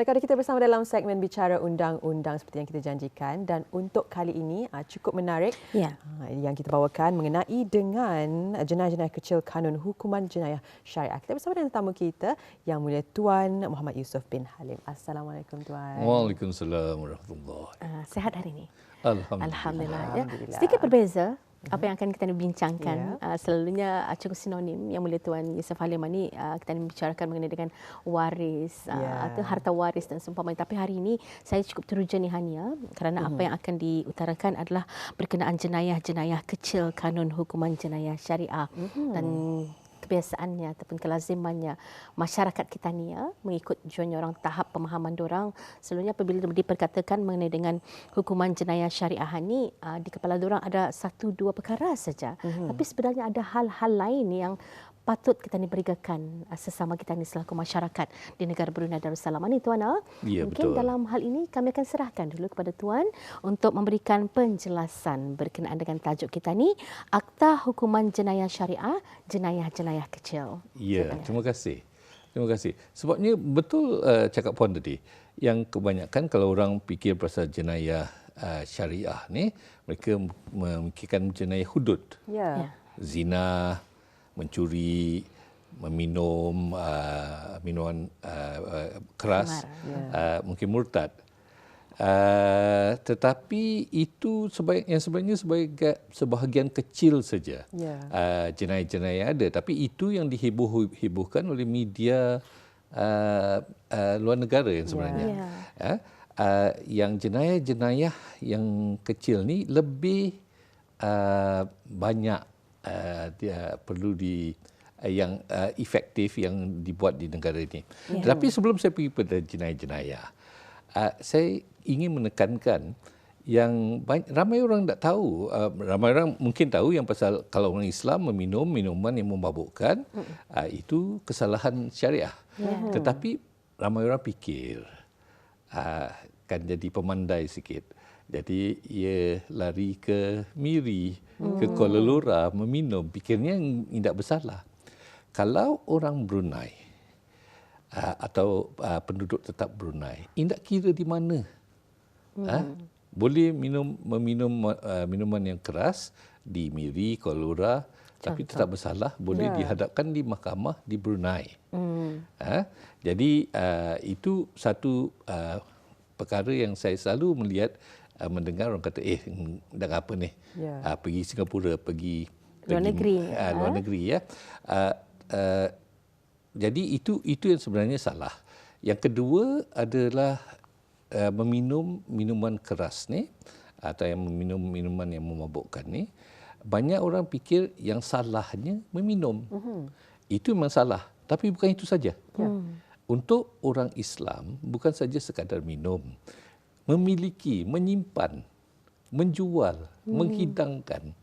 Baik, ada kita bersama dalam segmen Bicara Undang-Undang seperti yang kita janjikan dan untuk kali ini uh, cukup menarik ya. uh, yang kita bawakan mengenai dengan jenayah-jenayah kecil kanun hukuman jenayah syariah. Kita bersama dengan tamu kita yang mulia Tuan Muhammad Yusof bin Halim. Assalamualaikum Tuan. Waalaikumsalam warahmatullahi. Uh, sehat hari ini? Alhamdulillah. Alhamdulillah. Alhamdulillah. Ya. Sedikit berbeza apa yang akan kita bincangkan? Ya. uh, selalunya uh, cukup sinonim yang mulia tuan Yusuf Halim ni uh, kita membicarakan mengenai dengan waris uh, Ya. atau harta waris dan seumpamanya. Tapi hari ini saya cukup teruja ni Hania kerana apa yang akan diutarakan adalah berkenaan jenayah-jenayah kecil kanun hukuman jenayah syariah. Dan kebiasaannya ataupun kelazimannya masyarakat kita ni ya mengikut juanya orang tahap pemahaman orang selalunya apabila diperkatakan mengenai dengan hukuman jenayah syariah ni uh, di kepala orang ada satu dua perkara saja mm-hmm. tapi sebenarnya ada hal-hal lain yang patut kita ni berikan uh, sesama kita ni selaku masyarakat di negara Brunei Darussalam ni tuan ah. Ya, mungkin betul. dalam hal ini kami akan serahkan dulu kepada tuan untuk memberikan penjelasan berkenaan dengan tajuk kita ni Akta Hukuman Jenayah Syariah Jenayah-jenayah Kecil. Ya, terima kasih. Terima kasih. Sebabnya betul uh, cakap puan tadi, yang kebanyakan kalau orang fikir pasal jenayah uh, syariah ni, mereka memikirkan jenayah hudud. Ya. Ya. Zina, mencuri, meminum uh, minuman uh, uh, keras, uh, mungkin murtad. Uh, tetapi itu sebaik, yang sebenarnya sebagai sebahagian kecil saja Ya. uh, jenayah-jenayah ada. Tapi itu yang diheboh-hebohkan oleh media uh, uh, luar negara yang sebenarnya. Ya. Uh, uh, yang jenayah-jenayah yang kecil ni lebih uh, banyak uh, dia perlu di uh, yang uh, efektif yang dibuat di negara ini. Ya. Tetapi sebelum saya pergi pada jenayah-jenayah, uh, saya ingin menekankan yang banyak, ramai orang tak tahu, uh, ramai orang mungkin tahu yang pasal kalau orang Islam meminum minuman yang memabukkan, uh, itu kesalahan syariah. Ya. Tetapi ramai orang fikir uh, kan jadi pemandai sikit. Jadi ia lari ke Miri, ke Kuala Lumpur meminum, fikirnya tidak bersalah. Kalau orang Brunei uh, atau uh, penduduk tetap Brunei, tidak kira di mana. Hmm. boleh minum meminum uh, minuman yang keras di Miri, Kuala Lumpur, tapi tetap bersalah, boleh Ya. dihadapkan di mahkamah di Brunei. Hmm. Ha? Jadi uh, itu satu uh, perkara yang saya selalu melihat uh, mendengar orang kata eh dah apa ni Ya. uh, pergi Singapura pergi Luar pergi, negeri, uh, luar ha? negeri ya uh, uh, jadi itu itu yang sebenarnya salah yang kedua adalah uh, meminum minuman keras ni atau yang meminum minuman yang memabukkan ni banyak orang fikir yang salahnya meminum Mhm. itu memang salah tapi bukan itu saja Ya. untuk orang Islam bukan saja sekadar minum, memiliki, menyimpan, menjual, Hmm. menghidangkan.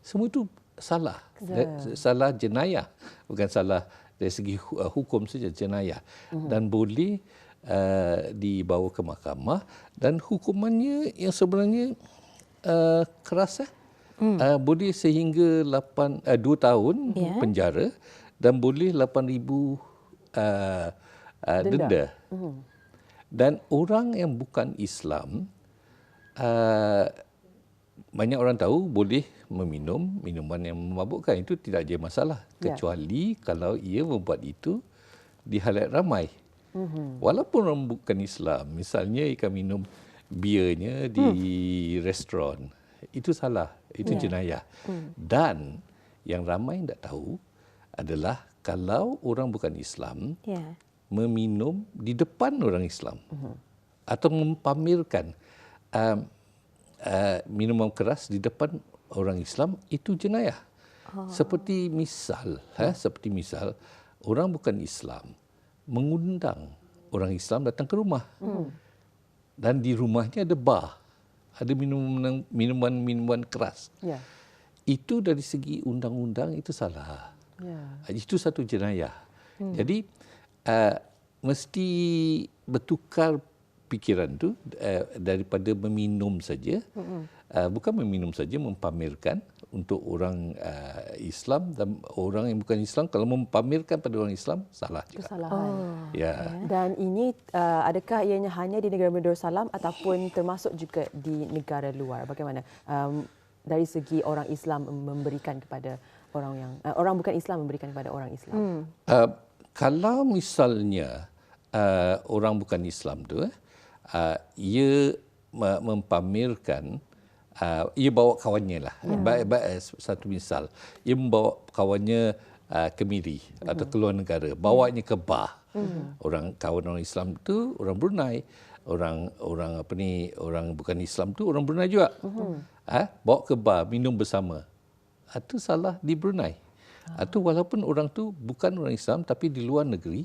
Semua itu salah. Da- Salah jenayah, bukan salah dari segi uh, hukum saja jenayah Hmm. dan boleh uh, dibawa ke mahkamah dan hukumannya yang sebenarnya uh, keras eh. Hmm. Uh, boleh sehingga 8 uh, 2 tahun Ya. penjara dan boleh 8000 uh, uh, Denda. denda. Mhm. Dan orang yang bukan Islam uh, banyak orang tahu boleh meminum minuman yang memabukkan itu tidak ada masalah Ya. kecuali kalau ia membuat itu di halayak ramai. Mhm. Walaupun orang bukan Islam, misalnya ikan minum biernya di Hmm. restoran, itu salah, itu Ya. jenayah. Hmm. Dan yang ramai tidak tahu adalah kalau orang bukan Islam Ya. Meminum di depan orang Islam atau mempamerkan uh, uh, minuman keras di depan orang Islam itu jenayah. Oh. Seperti misal, ha, seperti misal orang bukan Islam mengundang orang Islam datang ke rumah. Dan di rumahnya ada bar, ada minuman minuman-minuman keras. Ya. Itu dari segi undang-undang itu salah. Ya. Itu satu jenayah. Hmm. Jadi mesti bertukar pikiran tu uh, daripada meminum saja. Hmm. uh, bukan meminum saja mempamerkan untuk orang uh, Islam dan orang yang bukan Islam kalau mempamerkan pada orang Islam salah juga. Kesalahan. Oh. Ya. Dan ini uh, adakah ianya hanya di negara Darussalam ataupun termasuk juga di negara luar? Bagaimana um, dari segi orang Islam memberikan kepada orang yang uh, orang bukan Islam memberikan kepada orang Islam? Hmm. Uh, kalau misalnya uh, orang bukan Islam tu eh, uh, ia mempamerkan uh, ia bawa kawannya lah. Baik, baik, satu misal, ia membawa kawannya uh, ke Miri hmm. atau ke luar negara, bawanya ke Bah. Hmm. Orang kawan orang Islam tu orang Brunei, orang orang apa ni orang bukan Islam tu orang Brunei juga. Hmm. Ha? bawa ke bar minum bersama. Itu salah di Brunei. Atau walaupun orang tu bukan orang Islam tapi di luar negeri,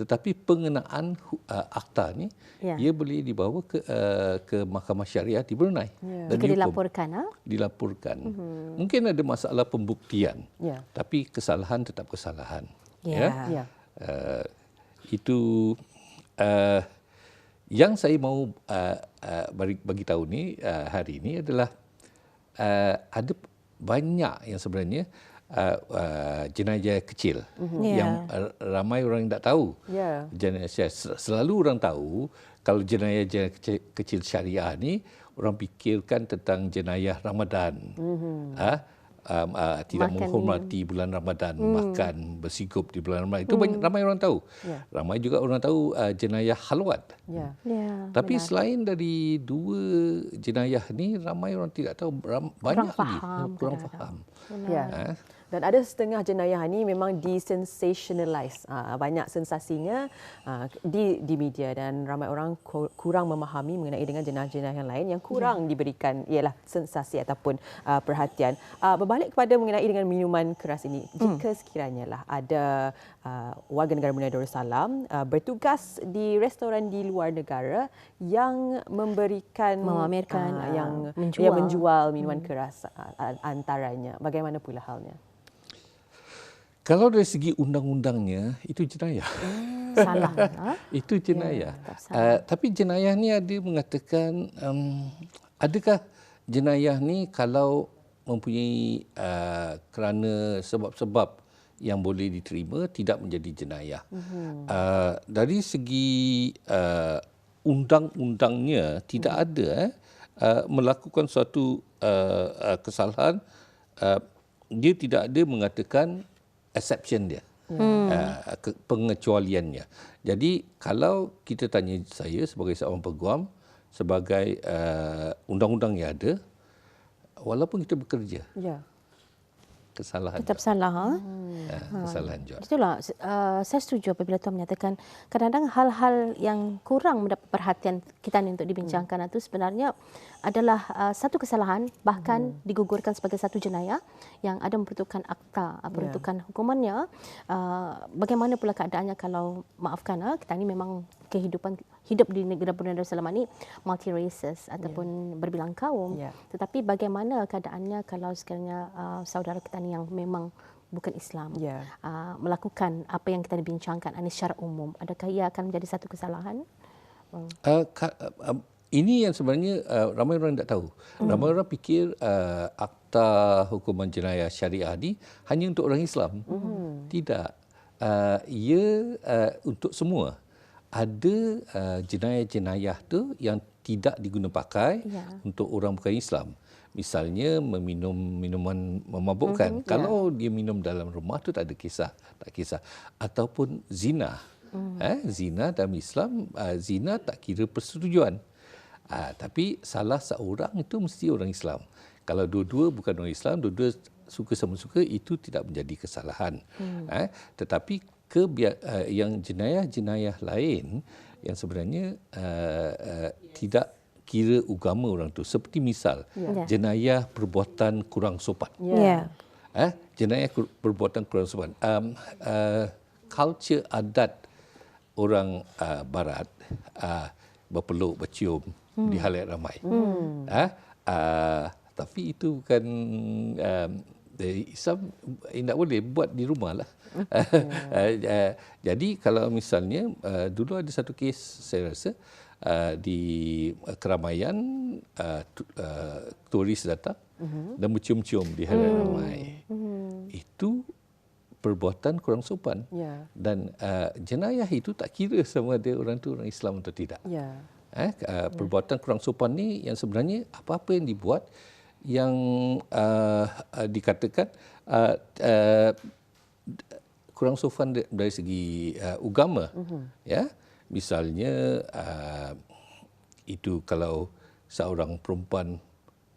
tetapi pengenaan uh, akta ni ya. ia boleh dibawa ke uh, ke mahkamah syariah di Brunei ya. dan Jika dilaporkan ha? dilaporkan uh-huh. mungkin ada masalah pembuktian ya. tapi kesalahan tetap kesalahan ya, ya? ya. Uh, itu uh, yang saya mau uh, uh, bagi, bagi tahu ni uh, hari ini adalah uh, ada banyak yang sebenarnya uh, uh, jenayah kecil mm-hmm. yang yeah. ramai orang tak tahu. Yeah. Jenayah selalu orang tahu kalau jenayah-jenayah kecil, kecil syariah ni orang fikirkan tentang jenayah Ramadan. Mm-hmm. Ha? Um, uh, tidak makan menghormati bulan Ramadan, mm. makan bersikup di bulan Ramadan. Itu mm. banyak ramai orang tahu. Yeah. Ramai juga orang tahu uh, jenayah halwat. Yeah. Yeah, Tapi benar. selain dari dua jenayah ni ramai orang tidak tahu ram, banyak kurang lagi faham, kurang faham. Ya. Ha? Dan ada setengah jenayah ini memang disensationalize. Uh, banyak sensasinya uh, di di media dan ramai orang kurang memahami mengenai dengan jenayah-jenayah yang lain yang kurang yeah. diberikan ialah sensasi ataupun uh, perhatian. Uh, berbalik kepada mengenai dengan minuman keras ini. Hmm. Jika sekiranya lah ada uh, warga negara Brunei Darussalam uh, bertugas di restoran di luar negara yang memberikan memamerkan uh, yang menjual. yang menjual minuman hmm. keras uh, antaranya. Bagaimana pula halnya? Kalau dari segi undang-undangnya itu jenayah. Hmm, salah. Ha? itu jenayah. Ya, uh, tapi jenayah ni ada mengatakan um, adakah jenayah ni kalau mempunyai uh, kerana sebab-sebab yang boleh diterima tidak menjadi jenayah. Uh, dari segi uh, undang-undangnya tidak hmm. ada eh, uh, melakukan suatu uh, uh, kesalahan uh, dia tidak ada mengatakan exception dia. Hmm. Uh, pengecualiannya. Jadi kalau kita tanya saya sebagai seorang peguam sebagai uh, undang-undang yang ada walaupun kita bekerja. Ya. Kesalahan. Tetap salah ha? Hmm. Kesalahan juga. Itulah uh, saya setuju apabila tuan menyatakan kadang-kadang hal-hal yang kurang mendapat perhatian kita ni untuk dibincangkan hmm. itu sebenarnya adalah uh, satu kesalahan bahkan hmm. digugurkan sebagai satu jenayah yang ada memperuntukkan akta uh, peruntukan yeah. hukumannya uh, bagaimana pula keadaannya kalau maafkan uh, kita ini memang kehidupan hidup di negara Brunei Darussalam ini multi races ataupun yeah. berbilang kaum yeah. tetapi bagaimana keadaannya kalau sekiranya uh, saudara kita ini yang memang bukan Islam yeah. uh, melakukan apa yang kita bincangkan ini secara umum adakah ia akan menjadi satu kesalahan uh, ka, uh, ini yang sebenarnya uh, ramai orang tidak tahu. Hmm. Ramai orang fikir uh, akta hukuman jenayah syariah ini hanya untuk orang Islam. Hmm. Tidak. Uh, ia uh, untuk semua. Ada uh, jenayah-jenayah tu yang tidak diguna pakai ya. untuk orang bukan Islam. Misalnya meminum minuman memabukkan. Mm-hmm, Kalau ya. dia minum dalam rumah tu tak ada kisah, tak kisah. Ataupun zina. Mm. Eh, zina dalam Islam, uh, zina tak kira persetujuan. Ha, tapi salah seorang itu mesti orang Islam. Kalau dua-dua bukan orang Islam, dua-dua suka sama suka itu tidak menjadi kesalahan. Hmm. Ha, tetapi kebia- uh, yang jenayah-jenayah lain yang sebenarnya uh, uh, tidak kira agama orang tu. Seperti misal yeah. jenayah perbuatan kurang sopan. Yeah. Ha, jenayah perbuatan kurang sopan. Um, uh, culture adat orang uh, barat uh, berpeluk, bercium, hmm. di halayak ramai. Hmm. Ha? Uh, tapi itu bukan um, Islam tidak boleh buat di rumah lah. Uh, uh, jadi kalau misalnya uh, dulu ada satu kes saya rasa uh, di keramaian uh, tu, uh, turis datang uh-huh. dan bercium-cium di hadapan uh-huh. ramai. Uh-huh. Itu perbuatan kurang sopan. Yeah. Dan uh, jenayah itu tak kira sama ada orang tu orang Islam atau tidak. Yeah. Eh, uh, perbuatan yeah. kurang sopan ni yang sebenarnya apa-apa yang dibuat yang uh, uh, dikatakan uh, uh, kurang sopan dari segi uh, agama. Uh-huh. Ya. Misalnya uh, itu kalau seorang perempuan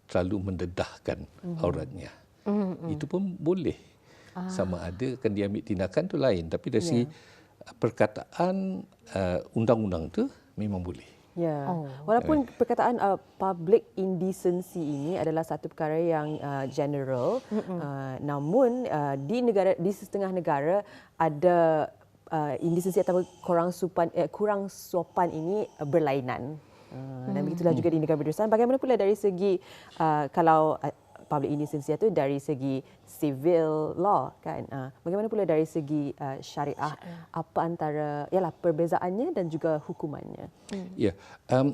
terlalu mendedahkan uh-huh. auratnya. Uh-huh. Itu pun boleh ah. sama ada akan diambil tindakan tu lain tapi dari segi yeah. perkataan uh, undang-undang tu memang boleh Ya. Oh. Walaupun okay. perkataan uh, public indecency ini adalah satu perkara yang uh, general, uh, namun uh, di negara di setengah negara ada uh, indecency atau kurang sopan eh, kurang sopan ini uh, berlainan. Uh, dan begitulah juga di negara berdosa. Bagaimana pula dari segi uh, kalau uh, public indecency itu dari segi civil law kan uh, bagaimana pula dari segi uh, syariah apa antara ialah perbezaannya dan juga hukumannya hmm. ya yeah. um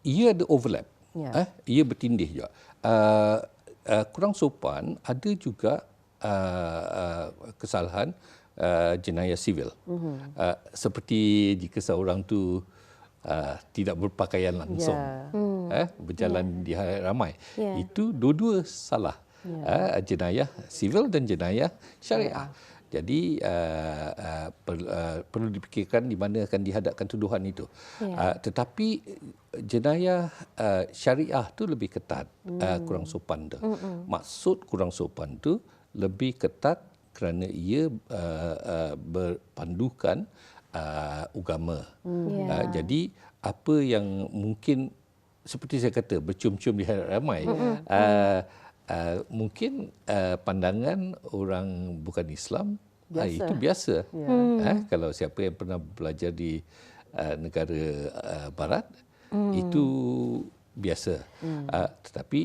ia ada overlap yeah. eh ia bertindih juga uh, uh, kurang sopan ada juga uh, uh, kesalahan uh, jenayah sivil mm-hmm. uh, seperti jika seorang tu uh, tidak berpakaian langsung yeah. hmm. Eh, berjalan yeah. di hadapan ramai yeah. itu dua-dua salah yeah. uh, jenayah sivil dan jenayah syariah yeah. Jadi uh, uh, per, uh, perlu dipikirkan di mana akan dihadapkan tuduhan itu. Yeah. Uh, tetapi jenayah uh, syariah tu lebih ketat, mm. uh, kurang sopan tu. Mm-mm. Maksud kurang sopan tu lebih ketat kerana ia uh, uh, berpandukan uh, agama. Hmm. Yeah. Uh, jadi apa yang mungkin seperti saya kata bercium-cium di hadapan ramai mm-hmm. uh, uh, mungkin uh, pandangan orang bukan Islam biasa. Uh, itu biasa. Yeah. Hmm. Uh, kalau siapa yang pernah belajar di uh, negara uh, barat mm. itu biasa. Mm. Uh, tetapi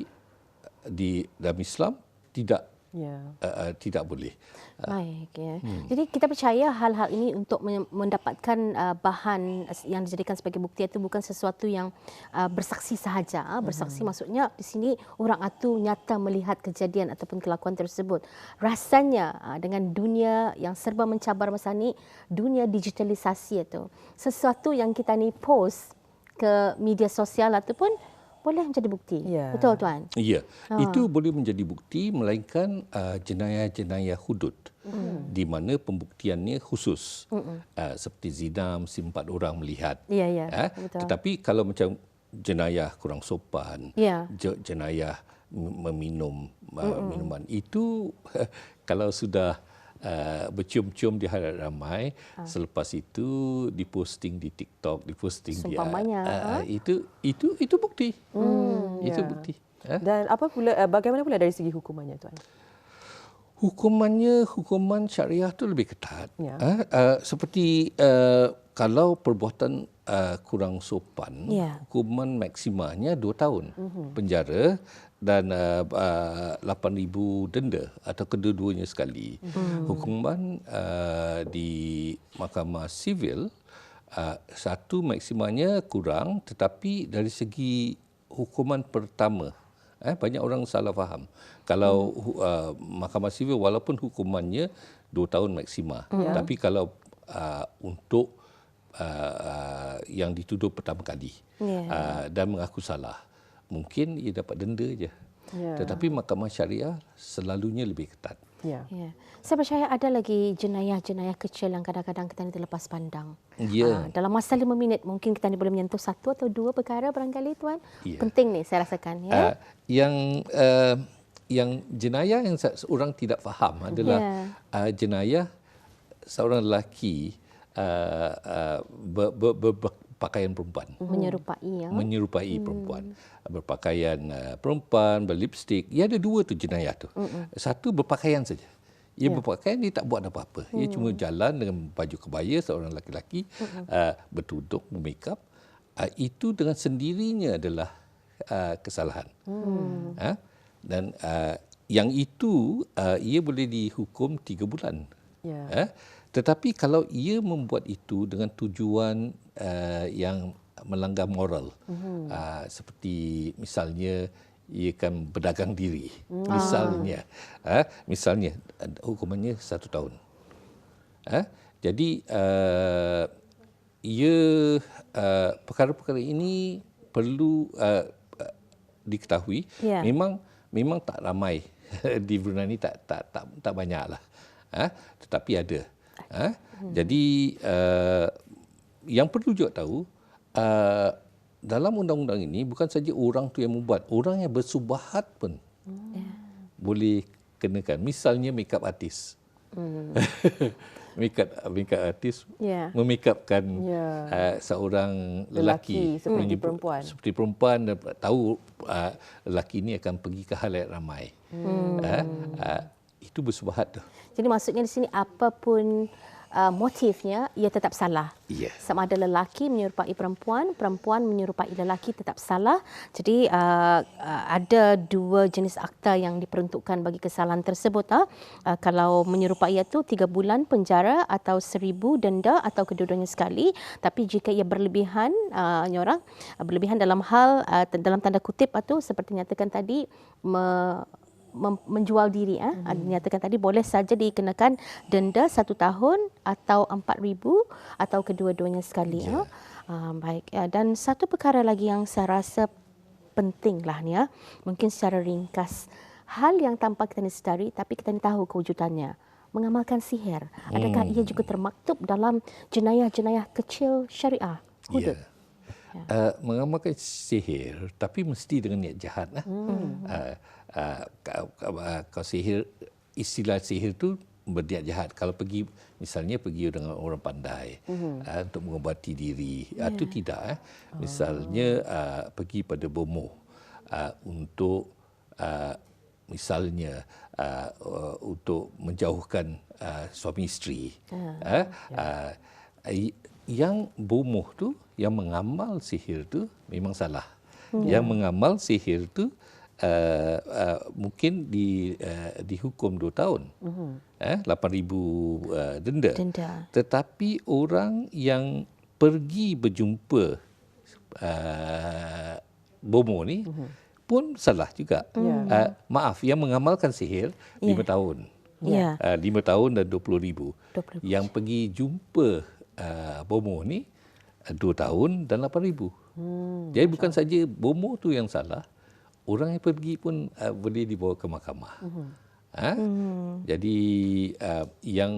di dalam Islam tidak yeah. uh, uh, tidak boleh. Uh, Baik. Ya. Hmm. Jadi kita percaya hal-hal ini untuk mendapatkan uh, bahan yang dijadikan sebagai bukti itu bukan sesuatu yang uh, bersaksi sahaja. Uh, bersaksi hmm. maksudnya di sini orang itu nyata melihat kejadian ataupun kelakuan tersebut. Rasanya uh, dengan dunia yang serba mencabar masa ini, dunia digitalisasi itu sesuatu yang kita ni post ke media sosial ataupun boleh menjadi bukti. Ya. Betul tuan? Ya. Ha. Itu boleh menjadi bukti melainkan uh, jenayah-jenayah hudud hmm. di mana pembuktiannya khusus. Hmm. Uh, seperti zina mesti empat orang melihat. Ya, ya. Uh, Betul. Tetapi kalau macam jenayah kurang sopan, ya. jenayah meminum uh, minuman itu kalau sudah uh, bercium-cium di hadapan ramai ha. selepas itu diposting di TikTok diposting di uh, uh, itu itu itu bukti hmm, itu yeah. bukti uh. dan apa pula uh, bagaimana pula dari segi hukumannya tuan hukumannya hukuman syariah tu lebih ketat yeah. uh, uh, seperti uh, kalau perbuatan uh, kurang sopan yeah. hukuman maksimanya 2 tahun mm-hmm. penjara dan uh, uh, 8,000 denda atau kedua-duanya sekali. Hmm. Hukuman uh, di mahkamah sivil uh, satu maksimanya kurang tetapi dari segi hukuman pertama eh, banyak orang salah faham. Kalau hmm. uh, mahkamah sivil walaupun hukumannya dua tahun maksima hmm. tapi kalau uh, untuk uh, uh, yang dituduh pertama kali yeah. uh, dan mengaku salah mungkin ia dapat denda je. Yeah. Tetapi mahkamah syariah selalunya lebih ketat. Ya. Yeah. Saya percaya ada lagi jenayah-jenayah kecil yang kadang-kadang kita ni terlepas pandang. Ya. Yeah. Uh, dalam masa lima minit mungkin kita ni boleh menyentuh satu atau dua perkara barangkali tuan. Yeah. Penting ni saya rasakan ya. Uh, yang uh, yang jenayah yang orang tidak faham adalah yeah. uh, jenayah seorang lelaki uh, uh, ber, ber, ber, ber, pakaian perempuan. Menyerupai ya. Menyerupai hmm. perempuan. Berpakaian uh, perempuan, berlipstik. Ia ada dua tu jenayah tu. Hmm. Satu berpakaian saja. Ia ya. berpakaian dia tak buat apa-apa. Ia hmm. cuma jalan dengan baju kebaya seorang lelaki hmm. uh, bertudung, bermakeup. Uh, itu dengan sendirinya adalah uh, kesalahan. Hmm. Uh, dan uh, yang itu uh, ia boleh dihukum tiga bulan. Yeah. Uh, tetapi kalau ia membuat itu dengan tujuan uh, yang melanggar moral. Mm-hmm. Uh, seperti misalnya ia akan berdagang diri. Mm. Misalnya, uh, misalnya hukumannya satu tahun. Uh, jadi uh, ia uh, perkara-perkara ini perlu uh, diketahui. Yeah. Memang memang tak ramai di Brunei tak tak tak tak banyaklah. Uh, tetapi ada. Uh, hmm. Jadi uh, yang perlu juga tahu uh, dalam undang-undang ini bukan saja orang tu yang membuat, orang yang bersubahat pun hmm. boleh kenakan. Misalnya makeup artist. Hmm. makeup makeup artist yeah. memekapkan yeah. uh, seorang lelaki, lelaki seperti hmm. perempuan. Seperti perempuan dan tahu uh, lelaki ini akan pergi ke halayak ramai. Hmm. Uh, uh, itu bersubahat tu. Jadi maksudnya di sini apapun uh, motifnya ia tetap salah. Yeah. Sama ada lelaki menyerupai perempuan, perempuan menyerupai lelaki tetap salah. Jadi uh, uh, ada dua jenis akta yang diperuntukkan bagi kesalahan tersebut. Uh. Uh, kalau menyerupai itu tiga bulan penjara atau seribu denda atau kedua-duanya sekali. Tapi jika ia berlebihan, uh, orang uh, berlebihan dalam hal uh, dalam tanda kutip itu seperti nyatakan tadi me, menjual diri eh mm-hmm. dinyatakan tadi boleh saja dikenakan denda satu tahun atau empat ribu atau kedua-duanya sekali yeah. eh. uh, baik ya dan satu perkara lagi yang saya rasa pentinglah ni ya mungkin secara ringkas hal yang tanpa kita sedari tapi kita tahu kewujudannya mengamalkan sihir adakah hmm. ia juga termaktub dalam jenayah-jenayah kecil syariah hudud yeah. Uh, mengamalkan sihir tapi mesti dengan niat jahat lah. Hmm. Uh, uh, kalau sihir istilah sihir tu berniat jahat kalau pergi misalnya pergi dengan orang pandai mm-hmm. uh, untuk mengobati diri yeah. itu tidak eh misalnya uh, pergi pada bomoh uh, untuk uh, misalnya uh, uh, untuk menjauhkan uh, suami isteri yeah. uh, yeah. uh, yang bomoh tu yang mengamal sihir tu memang salah mm. yang mengamal sihir tu uh, uh, mungkin di uh, dihukum 2 tahun. Uh-huh. Eh 8000 uh, denda. denda. Tetapi orang yang pergi berjumpa uh, bomo ni uh-huh. pun salah juga. Yeah. Uh, maaf yang mengamalkan sihir yeah. 5 tahun. Ya. Yeah. Uh, 5 tahun dan 20000. 20 yang pergi jumpa uh, bomo ni 2 tahun dan 8000. Hmm, Jadi bukan saja bomo tu yang salah, orang yang pergi pun uh, boleh dibawa ke mahkamah. Uh-huh. Ha? Uh-huh. Jadi uh, yang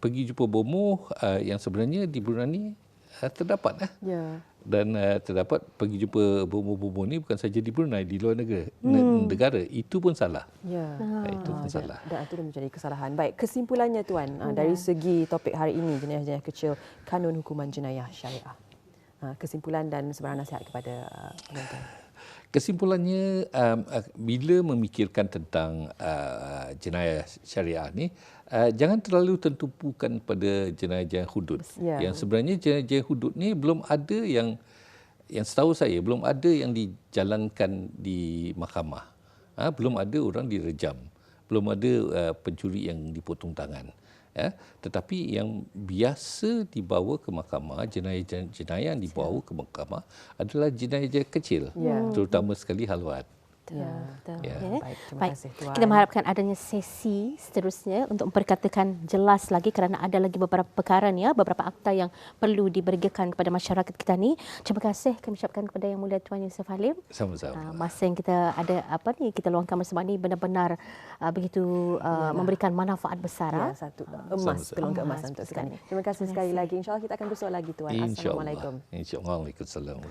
pergi jumpa bomoh uh, yang sebenarnya di Brunei uh, terdapat eh. Yeah. Dan uh, terdapat pergi jumpa bomoh-bomoh ni bukan saja di Brunei di luar negara hmm. negara itu pun salah. Ya. Uh, itu pun uh, salah. Dan itu menjadi kesalahan. Baik, kesimpulannya tuan uh, dari segi topik hari ini jenayah-jenayah kecil kanun hukuman jenayah syariah. Uh, kesimpulan dan sebarang nasihat kepada uh, penonton. Kesimpulannya um, uh, bila memikirkan tentang uh, jenayah syariah ni uh, jangan terlalu tentupukan pada jenayah-jenayah hudud. Yeah. Yang sebenarnya jenayah-jenayah hudud ni belum ada yang yang setahu saya belum ada yang dijalankan di mahkamah. Ha, belum ada orang direjam. Belum ada uh, pencuri yang dipotong tangan ya tetapi yang biasa dibawa ke mahkamah jenayah-jenayah yang dibawa ke mahkamah adalah jenayah kecil ya. terutama sekali halwat Ya, betul. Ya. Okay. Baik, terima Baik. kasih Tuan. Kita mengharapkan adanya sesi seterusnya untuk memperkatakan jelas lagi kerana ada lagi beberapa perkara ni ya, beberapa akta yang perlu diberikan kepada masyarakat kita ni. Terima kasih kami ucapkan kepada Yang Mulia Tuan Yusuf Halim. Sama-sama. Uh, masa yang kita ada apa ni kita luangkan bersama ni benar-benar uh, begitu uh, ya. memberikan manfaat besar. Ya, satu emas, peluang emas untuk sekali. Terima kasih sekali lagi. Insya-Allah kita akan bersua lagi Tuan. Assalamualaikum. Insya-Allah. Waalaikumsalam.